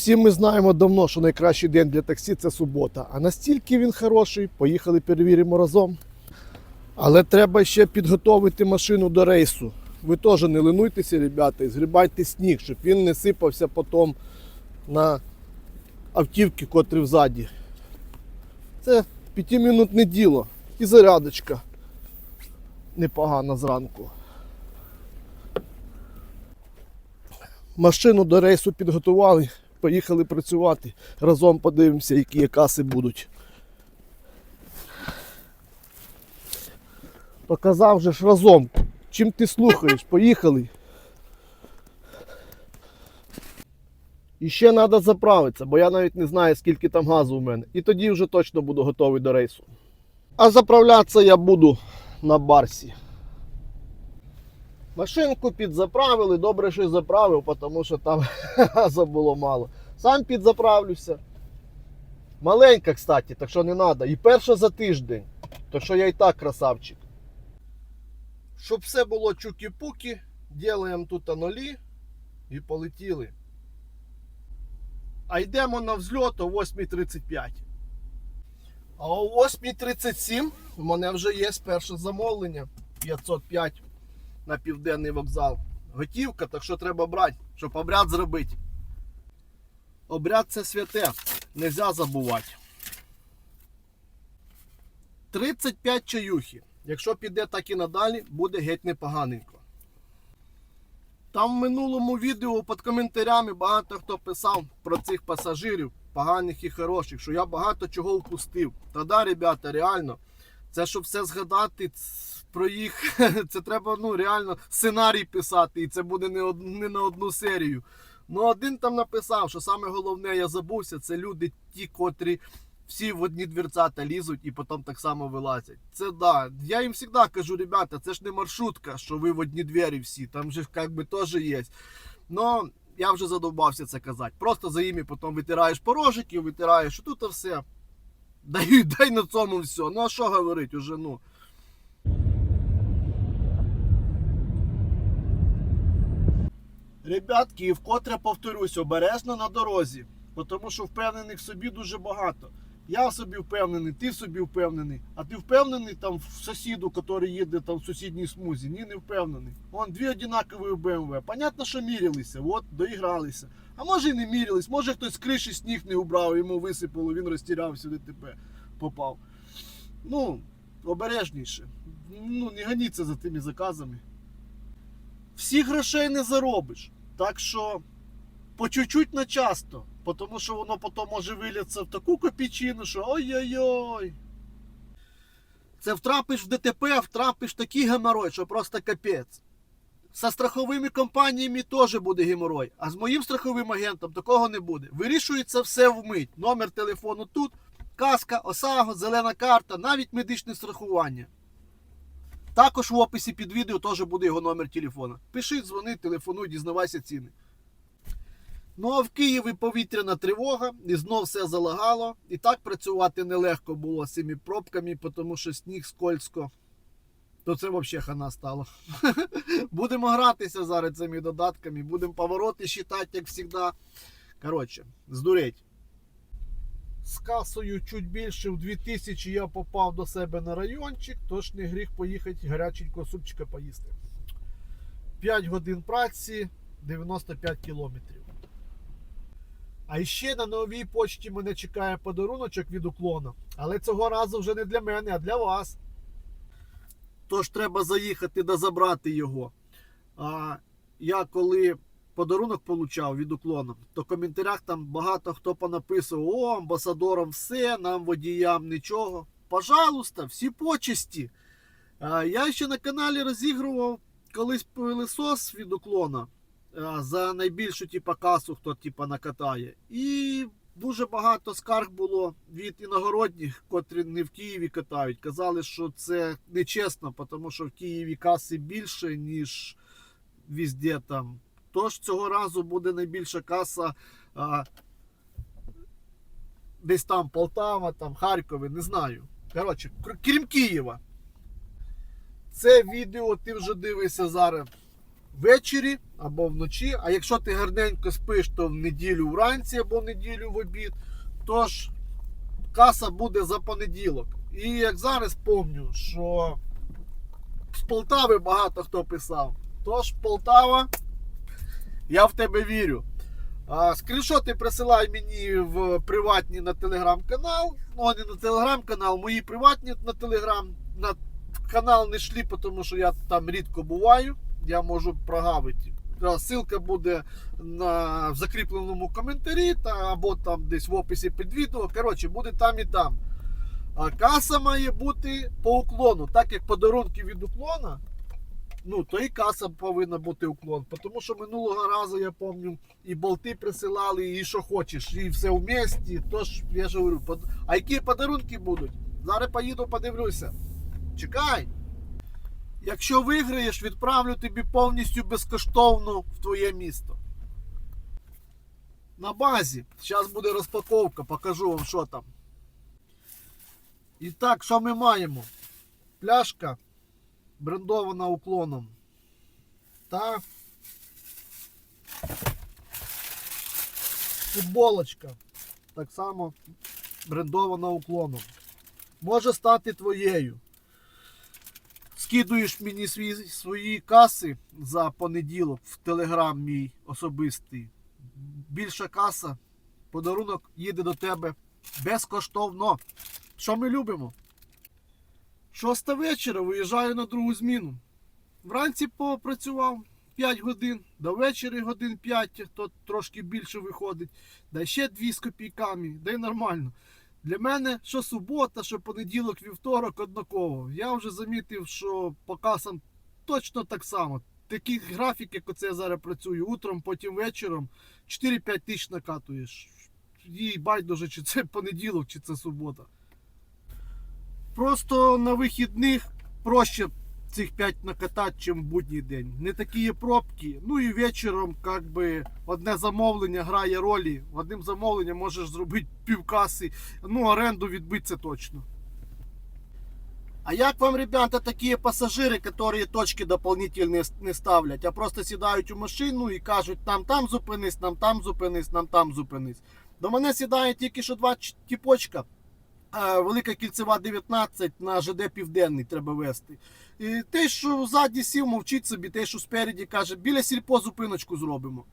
Всі ми знаємо давно, що найкращий день для таксі це субота. А настільки він хороший, поїхали перевіримо разом. Але треба ще підготовити машину до рейсу. Ви теж не линуйтеся, ребята, і згрібайте сніг, щоб він не сипався потім на автівки, котрі взаді. Це п'ятимінутне діло. І зарядочка непогана зранку. Машину до рейсу підготували, поїхали працювати. Разом подивимося, які каси будуть. Показав же ж разом. Чим ти слухаєш? Поїхали. І ще треба заправитися, бо я навіть не знаю, скільки там газу у мене. І тоді вже точно буду готовий до рейсу. А заправлятися я буду на барсі. Машинку підзаправили, добре, що заправив, тому що там газу було мало. Сам підзаправлюся. Маленька, кстати, так що не треба. І перша за тиждень. Так що я і так красавчик. Щоб все було чукі-пуки, ділаємо тут нолі і полетіли. А йдемо на взльот о 8.35. А о 8.37 в мене вже є перше замовлення 505 на південний вокзал. Готівка, так що треба брати, щоб обряд зробити. Обряд це святе, нельзя забувати. 35 чаюхи. Якщо піде так і надалі, буде геть непоганенько. Там в минулому відео під коментарями багато хто писав про цих пасажирів, поганих і хороших, що я багато чого впустив. Та да, ребята, реально, це щоб все згадати про їх, це треба ну, реально сценарій писати, і це буде не, од- не на одну серію. Ну, один там написав, що саме головне, я забувся, це люди ті, котрі всі в одні дверцята лізуть і потім так само вилазять. Це да. Я їм завжди кажу, ребята, це ж не маршрутка, що ви в одні двері всі, там же як би теж є. Но я вже задовбався це казати. Просто за іми потім витираєш порожики, витираєш, і тут все. Дай, дай на цьому все. Ну а що говорить уже, ну. Ребятки, і вкотре повторюсь, обережно на дорозі, тому що впевнених в собі дуже багато. Я в собі впевнений, ти в собі впевнений. А ти впевнений там в сусіду, який їде там в сусідній смузі? Ні, не впевнений. Вон дві однакові БМВ. Понятно, що мірялися, от, доігралися. А може і не мірялись, може хтось з криші сніг не убрав, йому висипало, він розтірявся, в ДТП попав. Ну, обережніше. Ну, не ганіться за тими заказами. Всіх грошей не заробиш. Так що по чуть-чуть на часто. Тому що воно потім може вилятися в таку копійчину, що ой-ой-ой. Це втрапиш в ДТП, втрапиш в такий геморой, що просто капець. Со страховими компаніями теж буде геморой. А з моїм страховим агентом такого не буде. Вирішується все вмить. Номер телефону тут, каска, ОСАГО, зелена карта, навіть медичне страхування. Також в описі під відео теж буде його номер телефона. Пиши, дзвони, телефонуй, дізнавайся ціни. Ну а в Києві повітряна тривога, і знов все залагало. І так працювати нелегко було з цими пробками, тому що сніг скользко. То це взагалі хана стало. будемо гратися зараз цими додатками, будемо повороти считати, як завжди. Коротше, здуреть. З касою чуть більше в 2000 я попав до себе на райончик, тож не гріх поїхати гаряченького супчика поїсти. 5 годин праці, 95 кілометрів. А ще на новій почті мене чекає подаруночок від уклона. Але цього разу вже не для мене, а для вас. Тож треба заїхати да забрати його. А я коли подарунок получав від уклону, то в коментарях там багато хто понаписував: о, амбасадорам все, нам водіям нічого. Пожалуйста, всі почесті. А, я ще на каналі розігрував колись пилисос від уклона за найбільшу типа, касу, хто типа, накатає. І дуже багато скарг було від іногородніх, котрі не в Києві катають. Казали, що це нечесно, тому що в Києві каси більше, ніж везде там. Тож цього разу буде найбільша каса а, десь там Полтава, там Харкові, не знаю. Коротше, крім Києва. Це відео ти вже дивишся зараз ввечері або вночі. А якщо ти гарненько спиш, то в неділю вранці або в неділю в обід. Тож каса буде за понеділок. І як зараз пам'ятаю, що з Полтави багато хто писав. Тож, Полтава, я в тебе вірю. Скріншоти присилай мені в приватні на телеграм-канал. Ну, не на телеграм-канал, мої приватні на телеграм. На канал не шлі, тому що я там рідко буваю. Я можу прогавити. Ссылка буде на в закріпленому коментарі та, або там десь в описі під відео. Коротше, буде там і там. А каса має бути по уклону. Так як подарунки від уклона, ну, то і каса повинна бути уклон. Тому що минулого разу, я пам'ятаю, і болти присилали, і що хочеш, і все в місті. Тож, я ж говорю, а які подарунки будуть? Зараз поїду, подивлюся. Чекай. Якщо виграєш, відправлю тобі повністю безкоштовно в твоє місто. На базі. Зараз буде розпаковка, покажу вам, що там. І так, що ми маємо? Пляшка брендована уклоном. Та футболочка. Так само брендована уклоном. Може стати твоєю. Скидуєш мені свої, свої каси за понеділок в телеграм мій особистий. Більша каса, подарунок їде до тебе безкоштовно. Що ми любимо? Шоста вечора виїжджаю на другу зміну. Вранці попрацював 5 годин, до вечора годин 5, то трошки більше виходить. Да ще 2 з копійками, да й нормально. Для мене що субота, що понеділок, вівторок однаково. Я вже замітив, що по касам точно так само. Такий графік, як оце я зараз працюю, утром, потім вечором 4-5 тисяч накатуєш. Їй байдуже, чи це понеділок, чи це субота. Просто на вихідних проще цих 5 накатати, чим в будній день. Не такі є пробки. Ну і вечором, як би, одне замовлення грає ролі. Одним замовленням можеш зробити півкаси. Ну, оренду відбити це точно. А як вам, ребята, такі пасажири, які точки дополнительні не ставлять, а просто сідають у машину і кажуть, нам там зупинись, нам там зупинись, нам там зупинись. До мене сідає тільки що два тіпочка. Велика кільцева 19 на ЖД Південний треба вести. І те, що ззаді сів, мовчить собі, те, що спереді каже, біля сільпо зупиночку зробимо.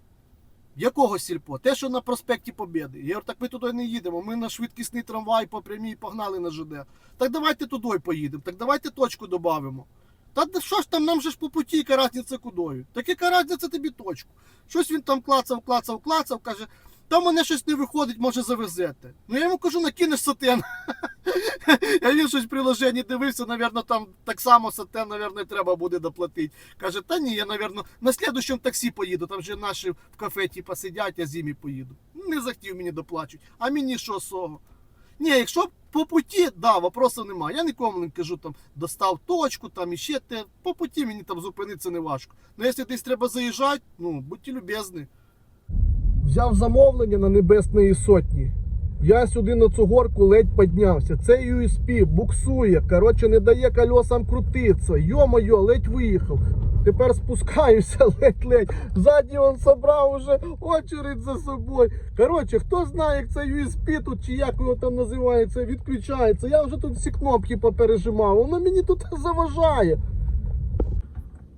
Якого сільпо? Те, що на проспекті Побєди. Я говорю, так ми туди не їдемо. Ми на швидкісний трамвай по прямій погнали на ЖД. Так давайте туди поїдемо, так давайте точку додамо. Та що ж там, нам же ж по путі, яка разниця кудою? Так яка разниця тобі точку? Щось він там клацав, клацав, клацав, каже, там мене щось не виходить, може завезете. Ну я йому кажу, накинеш сатен. Я він щось в приложенні дивився, напевно, там так само сатен, напевно, треба буде доплатити. Каже, та ні, я, напевно, на слідущому таксі поїду, там же наші в кафе типа сидять, я зимі поїду. Не захотів мені доплачуть. А мені що з того? Ні, якщо по путі, да, вопросу немає. Я нікому не кажу, там достав точку, там іще те. По путі мені там зупинитися не важко. Ну якщо десь треба заїжджати, ну будьте любезні. Взяв замовлення на Небесної Сотні. Я сюди на цю горку ледь піднявся. Це USP буксує. Коротше, не дає колесам крутитися. Йо-моє, ледь виїхав. Тепер спускаюся ледь-ледь. Ззаді він собрав уже очередь за собою. Коротше, хто знає, як це USP тут чи як його там називається, відключається. Я вже тут всі кнопки попережимав. Воно мені тут заважає.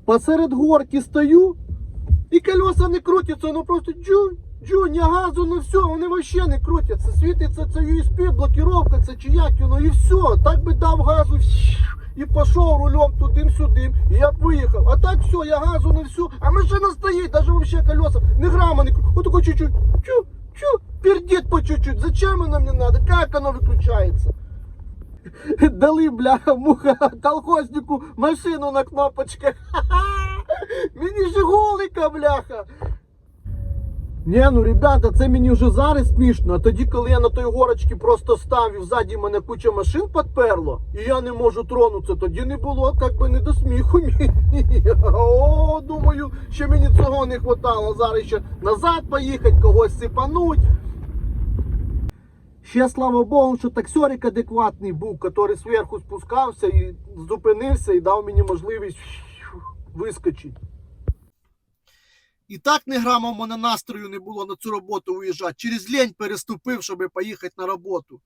Посеред горки стою, і колеса не крутяться, воно просто джу, джу, ні газу, ну все, вони вообще не крутяться. Світиться це USB, блокировка, це чи як воно, і все. Так би дав газу і пішов рулем туди-сюди, і я б виїхав. А так все, я газу не все, а машина стоїть, навіть вообще колеса, не грама не крутиться. Отако чуть-чуть, чу, чу, пердит по чуть-чуть. Зачем оно мне надо? Как оно выключается? Дали, бляха, муха, колхознику машину на кнопочках. Мені Жигулика, бляха. Ні, ну ребята, це мені вже зараз смішно. А тоді, коли я на той горочці просто став і ззаді мене куча машин підперло, і я не можу тронутися, тоді не було як би не до сміху. О, думаю, що мені цього не хватало. Зараз ще назад поїхати, когось сипануть. Ще слава Богу, що таксерик адекватний був, який зверху спускався і зупинився і дав мені можливість вискочити. І так не грама в мене настрою не було на цю роботу виїжджати. Через лень переступив, щоб поїхати на роботу.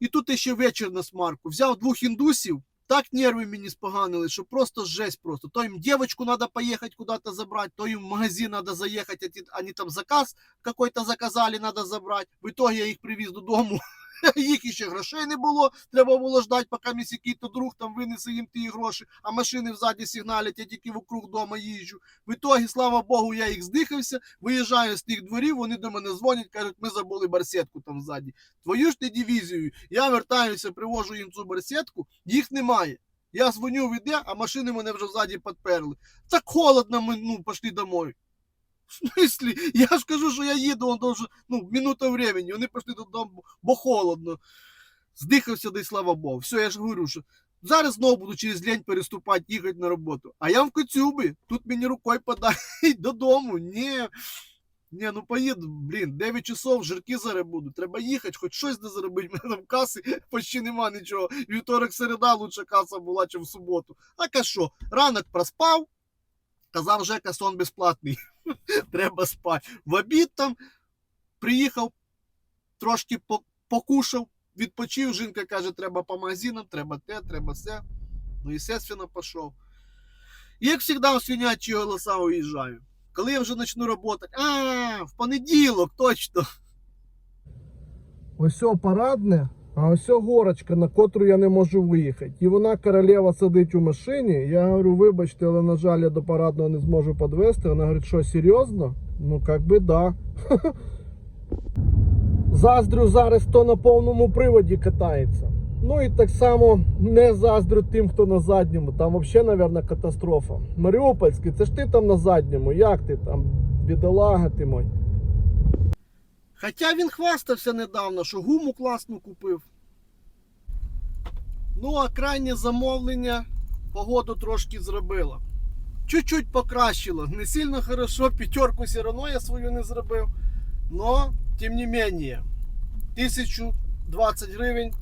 І тут ще вечір на смарку. Взяв двох індусів, так нерви мені споганили, що просто жесть просто. То їм девочку надо поехать куда-то забрать, то им в магазин надо заехать, а ті- они там заказ какой-то заказали, надо забрать. В итоге я їх привіз додому. Їх іще грошей не було. Треба було ждати, поки мій який-то друг там винесе їм ті гроші, а машини взаді сигналять, я тільки вокруг дома їжджу. В итоге, слава Богу, я їх здихався, виїжджаю з тих дворів, вони до мене дзвонять, кажуть, ми забули барсетку там ззаді. Твою ж ти дивізію. Я вертаюся, привожу їм цю барсетку, їх немає. Я дзвоню в іде, а машини мене вже ззаді підперли. Так холодно, ми ну, пішли домой. В смислі? Я ж кажу, що я їду, он дуже, ну, минута времени. Вони пішли додому, бо холодно. Здихався, да слава Богу. Все, я ж говорю, що зараз знову буду через лень переступати, їхати на роботу. А я в Коцюбі, тут мені рукою подають додому. Ні. Ні, ну поїду, блін, 9 часов, жирки зараз буду. Треба їхати, хоч щось де заробити. У мене там каси почти нема нічого. Вівторок, середа лучша каса була, ніж в суботу. А що, ранок проспав, казав Жека, сон безплатний. Треба спати. В обід там приїхав, трошки покушав, відпочив. Жінка каже, треба по магазинам, треба те, треба все. Ну, естественно, пішов. І як завжди, у свинячі голоса уїжджаю. Коли я вже почну працювати, а, в понеділок, точно. Ось о парадне, а ось горочка, на котру я не можу виїхати. І вона королева сидить у машині. Я говорю, вибачте, але на жаль, я до парадного не зможу підвести. Вона говорить, що серйозно? Ну, як би да. Заздрю зараз, хто на повному приводі катається. Ну і так само не заздрю тим, хто на задньому. Там взагалі, мабуть, катастрофа. Маріупольський, це ж ти там на задньому. Як ти там, бідолага ти мой? Хоча він хвастався недавно, що гуму класну купив. Ну, а крайнє замовлення погоду трошки зробило. Чуть-чуть покращило. Не сильно хорошо, п'ятерку все одно я свою не зробив. Но, тим не менее, 1020 гривень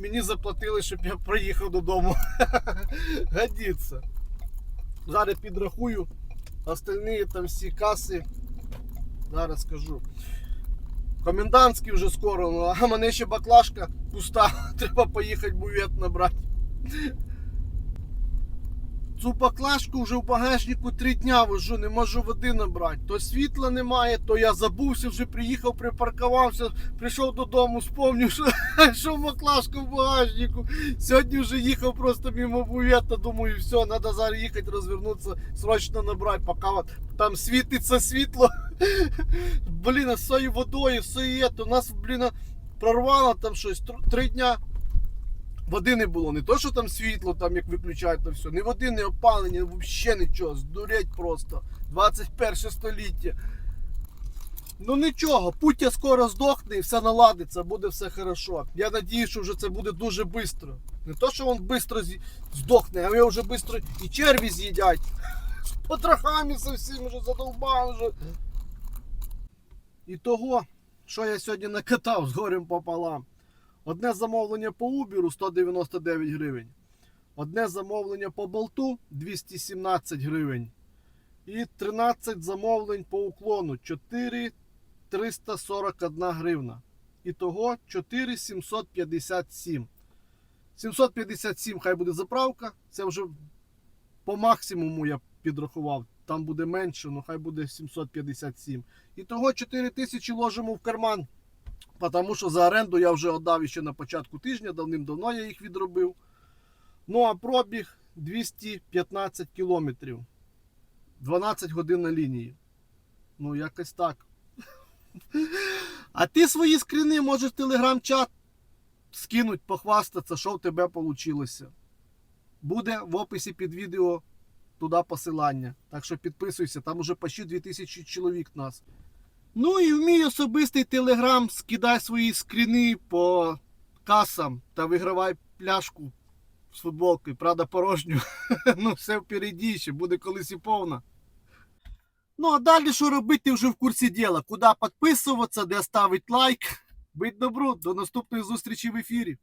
мені заплатили, щоб я проїхав додому. Годиться. Зараз підрахую. Остальні там всі каси. Зараз скажу. Комендантський вже скоро, ну, а мене ще баклажка пуста. Треба поїхати бувет набрати. Цю баклажку вже в багажнику три дня вожу, не можу води набрати. То світла немає, то я забувся, вже приїхав, припаркувався, прийшов додому, спомнив, що, що баклажка в багажнику. Сьогодні вже їхав просто мимо бувета, думаю, все, треба зараз їхати, розвернутися, срочно набрати, поки от там світиться світло. Блін, з цією водою, все є, то нас, блін, прорвало там щось. Три дня води не було. Не то, що там світло, там як виключають, то все. Ні води, ні опалення, взагалі нічого. Здурять просто. 21 століття. Ну нічого, Путя скоро здохне і все наладиться, буде все хорошо. Я надію, що вже це буде дуже швидко. Не то, що він швидко здохне, а його вже швидко і черві з'їдять. З потрохами совсем вже задовбав вже. І того, що я сьогодні накатав з горем пополам. Одне замовлення по Uber 199 гривень. Одне замовлення по болту 217 гривень. І 13 замовлень по уклону 4341 гривна. Ітого 4757. 757 хай буде заправка. Це вже по максимуму я підрахував. Там буде менше, ну хай буде 757. І того 4 тисячі ложимо в карман. Тому що за оренду я вже віддав ще на початку тижня, давним-давно я їх відробив. Ну а пробіг 215 кілометрів. 12 годин на лінії. Ну, якось так. А ти свої скріни можеш в телеграм-чат скинуть, похвастатися, що в тебе вийшло. Буде в описі під відео туди посилання. Так що підписуйся, там уже почти 2000 чоловік нас. Ну і в мій особистий телеграм скидай свої скріни по касам та вигравай пляшку з футболкою, правда, порожню. ну, все впереді, ще буде колись і повна. Ну, а далі що робити вже в курсі діла? Куди підписуватися, де ставити лайк. Будь добру, до наступної зустрічі в ефірі.